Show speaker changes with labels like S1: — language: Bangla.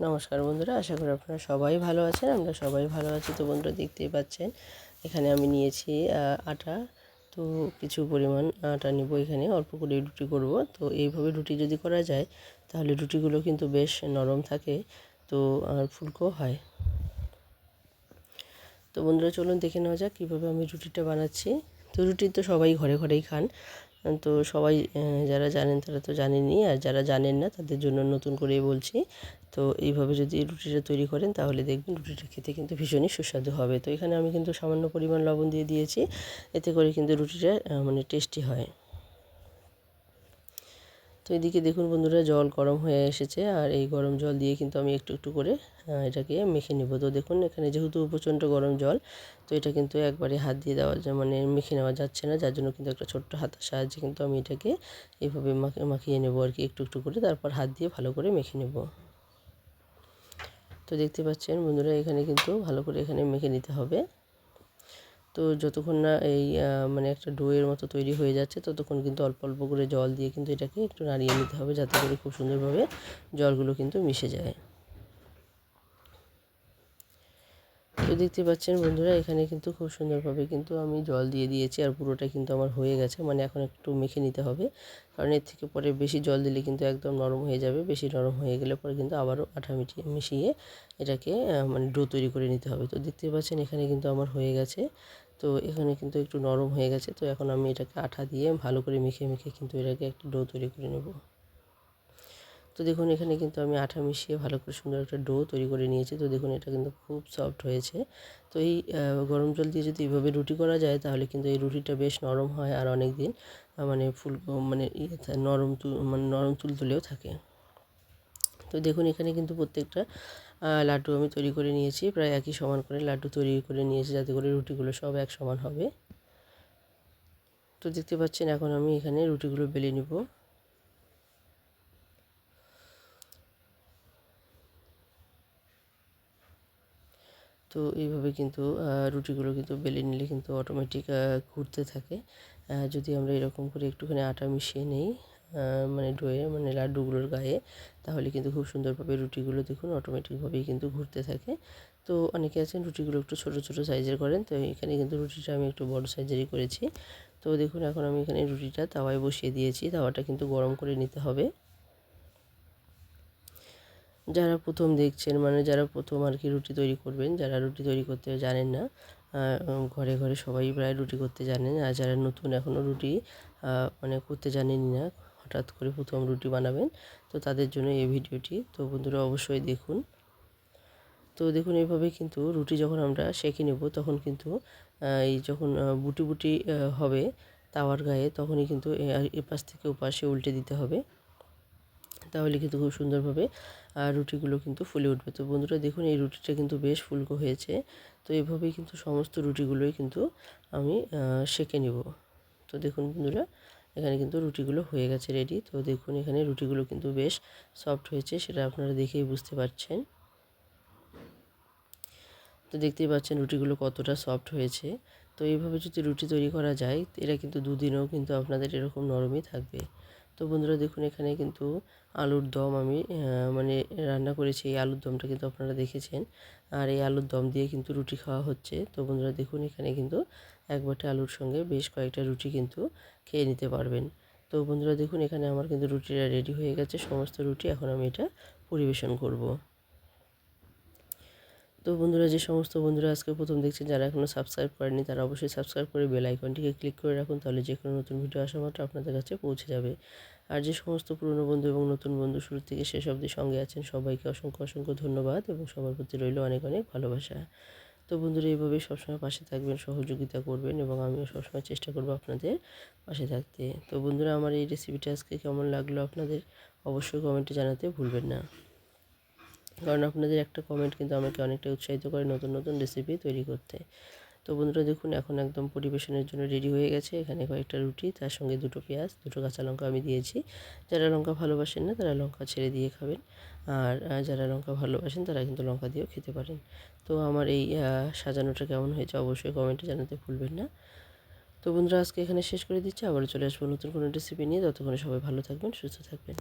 S1: নমস্কার বন্ধুরা, আশা করি আপনারা সবাই ভালো আছেন, আমরা সবাই ভালো আছি। তো বন্ধুরা, দেখতেই পাচ্ছেন, এখানে আমি নিয়েছি আটা। তো কিছু পরিমাণ আটা নিব এখানে, অল্প করে রুটি করব। তো এইভাবে রুটি যদি করা যায়, তাহলে রুটিগুলো কিন্তু বেশ নরম থাকে, তো আর ফুলকো হয়। তো বন্ধুরা, চলুন দেখে নেওয়া যাক কীভাবে আমি রুটিটা বানাচ্ছি। তো রুটি তো সবাই ঘরে ঘরেই খান। তো সবাই যারা জানেন তারা তো জানেনই, আর যারা জানেন না তাদের জন্য নতুন করে বলছি। তো এইভাবে যদি রুটিটা তৈরি করেন তাহলে দেখবেন রুটিটা খেতে কিন্তু ভীষণই সুস্বাদু হবে। তো এখানে আমি কিন্তু সামান্য পরিমাণ লবণ দিয়ে দিয়েছি, এতে করে কিন্তু রুটিটা মানে টেস্টি হয়। এদিকে দেখুন বন্ধুরা, জল গরম হয়ে এসেছে আর এই গরম জল দিয়ে কিন্তু আমি একটু একটু করে এটাকে মেখে নেব। তো দেখুন, এখানে যেহেতু প্রচণ্ড গরম জল, তো এটা কিন্তু একবারে হাত দিয়ে দেওয়া মানে মেখে নেওয়া যাচ্ছে না, যার জন্য কিন্তু একটা ছোট্ট হাতের সাহায্যে কিন্তু আমি এটাকে এইভাবে মাখি- মাখিয়ে নেব আর কি, একটু একটু করে, তারপর হাত দিয়ে ভালো করে মেখে নেব। তো দেখতে পাচ্ছেন বন্ধুরা, এখানে কিন্তু ভালো করে এখানে মেখে নিতে হবে। তো যতক্ষণ না এই মানে একটা ডোয়ের মতো তৈরি হয়ে যাচ্ছে, ততক্ষণ কিন্তু অল্প অল্প করে জল দিয়ে কিন্তু এটাকে একটু নাড়িয়ে নিতে হবে, যাতে করে খুব সুন্দরভাবে জলগুলো কিন্তু মিশে যায়। তো দেখতে পাচ্ছেন বন্ধুরা, এখানে কিন্তু খুব সুন্দরভাবে কিন্তু আমি জল দিয়ে দিয়েছি আর পুরোটা কিন্তু আমার হয়ে গেছে। মানে এখন একটু মেখে নিতে হবে, কারণ এর থেকে পরে বেশি জল দিলে কিন্তু একদম নরম হয়ে যাবে, বেশি নরম হয়ে গেলে পরে কিন্তু আবারও আঠা মিটিয়ে মিশিয়ে এটাকে মানে ডো তৈরি করে নিতে হবে। তো দেখতে পাচ্ছেন এখানে কিন্তু আমার হয়ে গেছে। তো এখানে কিন্তু একটু নরম হয়ে গেছে, তো এখন আমি এটাকে আঠা দিয়ে ভালো করে মেখে মেখে কিন্তু এটাকে একটা ডো তৈরি করে নেব। তো দেখুন, এখানে কিন্তু আমি আঠা মিশিয়ে ভালো করে সুন্দর একটা ডো তৈরি করে নিয়েছি। তো দেখুন, এটা কিন্তু খুব সফট হয়েছে। তো এই গরম জল দিয়ে যদি এইভাবে রুটি করা যায়, তাহলে কিন্তু এই রুটিটা বেশ নরম হয় আর অনেক দিন মানে ফুল মানে নরম তু মানে নরম তুলতুলেও থাকে। তো দেখুন, এখানে কিন্তু প্রত্যেকটা লাড্ডু আমি তৈরি করে নিয়েছি। প্রায় একই সমান করে লাড্ডু তৈরি করে নিয়েছি, যাতে করে রুটিগুলো সব এক সমান হবে। তো দেখতে পাচ্ছেন, এখন আমি এখানে রুটিগুলো বেলে নিব। তো এইভাবে কিন্তু রুটিগুলো কিন্তু বেলে নিলে কিন্তু অটোমেটিক ঘুরতে থাকে। যদি আমরা এরকম করে একটুখানি আটা মিশিয়ে নেই মানে ডোয়ে মানে লাড্ডুগুলোর গায়ে, তাহলে কিন্তু খুব সুন্দরভাবে রুটিগুলো দেখুন অটোমেটিকভাবেই কিন্তু ঘুরতে থাকে। তো অনেকে আছেন রুটিগুলো একটু ছোট ছোট সাইজের করেন, তো এখানে কিন্তু রুটিটা আমি একটু বড় সাইজেরই করেছি। তো দেখুন এখন আমি এখানে রুটিটা তাওয়ায় বসিয়ে দিয়েছি, তাওয়াটা কিন্তু গরম করে নিতে হবে। যারা প্রথম দেখছেন মানে যারা প্রথম আর কি রুটি তৈরি করবেন, যারা রুটি তৈরি করতে জানেন না ঘরে ঘরে সবাই প্রায় রুটি করতে জানেন, আর যারা নতুন এখনও রুটি মানে করতে জানেনই না, হঠাৎ করে প্রথম রুটি বানাবেন, তো তাদের জন্য এই ভিডিওটি, তো বন্ধুরা অবশ্যই দেখুন। তো দেখুন, এইভাবে কিন্তু রুটি যখন আমরা সেঁকে নেব, তখন কিন্তু এই যখন বুটি বুটি হবে তাওয়ার গায়ে, তখনই কিন্তু এপাশ থেকে ওপাশে উল্টে দিতে হবে। তাহলে কিন্তু খুব সুন্দরভাবে রুটিগুলো কিন্তু ফুলে উঠবে। তো বন্ধুরা দেখুন, এই রুটিটা কিন্তু বেশ ফুলকো হয়েছে। তো এভাবেই কিন্তু সমস্ত রুটিগুলোই কিন্তু আমি সেঁকে নেব। তো দেখুন বন্ধুরা, এখানে কিন্তু রুটিগুলো হয়ে গেছে রেডি তো দেখুন, এখানে রুটিগুলো কিন্তু বেশ সফট হয়েছে, সেটা আপনারা দেখেই বুঝতে পারছেন। তো দেখতেই পাচ্ছেন রুটিগুলো কতটা সফট হয়েছে। তো এইভাবে যদি রুটি তৈরি করা যায়, এরা কিন্তু দুদিনেও কিন্তু আপনাদের এরকম নরমই থাকবে। তো বন্ধুরা দেখুন, এখানে কিন্তু আলুর দম আমি মানে রান্না করেছি। এই আলুর দমটা কিন্তু আপনারা দেখেছেন। আর এই আলুর দম দিয়ে কিন্তু রুটি খাওয়া হচ্ছে। তো বন্ধুরা দেখুন, এখানে কিন্তু এক বাটি আলুর সঙ্গে বেশ কয়েকটা রুটি কিন্তু খেয়ে নিতে পারবেন। তো বন্ধুরা দেখুন, এখানে আমার কিন্তু রুটিটা রেডি হয়ে গেছে। সমস্ত রুটি এখন আমি এটা পরিবেশন করব। তো বন্ধুরা, যে সমস্ত বন্ধুরা আজকে প্রথম দেখছেন, যারা এখনও সাবস্ক্রাইব করেনি তারা অবশ্যই সাবস্ক্রাইব করে বেল আইকনটিকে ক্লিক করে রাখুন। তাহলে যে কোনো নতুন ভিডিও আসা মাত্র আপনাদের কাছে পৌঁছে যাবে। আর যে সমস্ত পুরনো বন্ধু এবং নতুন বন্ধু শুরু থেকে শেষ অবধি সঙ্গে আছেন, সবাইকে অসংখ্য অসংখ্য ধন্যবাদ এবং সবার প্রতি রইল অনেক অনেক ভালোবাসা। তো বন্ধুরা এইভাবেই সবসময় পাশে থাকবেন, সহযোগিতা করবেন এবং আমিও সবসময় চেষ্টা করব আপনাদের পাশে থাকতে। তো বন্ধুরা, আমার এই রেসিপিটা আজকে কেমন লাগল আপনাদের অবশ্যই কমেন্টে জানাতে ভুলবেন না। কারণ আপনাদের একটা কমেন্ট কিন্তু আমাকে অনেকটা উৎসাহিত করে নতুন নতুন রেসিপি তৈরি করতে। তো বন্ধুরা দেখুন, এখন একদম পরিবেশনের জন্য রেডি হয়ে গেছে। এখানে কয়েকটা রুটি, তার সঙ্গে দুটো পেঁয়াজ, দুটো কাঁচা লঙ্কা আমি দিয়েছি। যারা লঙ্কা ভালোবাসেন না, তারা লঙ্কা ছেড়ে দিয়ে খাবেন। আর যারা লঙ্কা ভালোবাসেন, তারা কিন্তু লঙ্কা দিয়েও খেতে পারেন। তো আমার এই সাজানোটা কেমন হয়েছে অবশ্যই কমেন্টে জানাতে ভুলবেন না। তো বন্ধুরা, আজকে এখানে শেষ করে দিচ্ছি। আবার চলে আসব নতুন কোনো রেসিপি নিয়ে। ততক্ষণে সবাই ভালো থাকবেন, সুস্থ থাকবেন।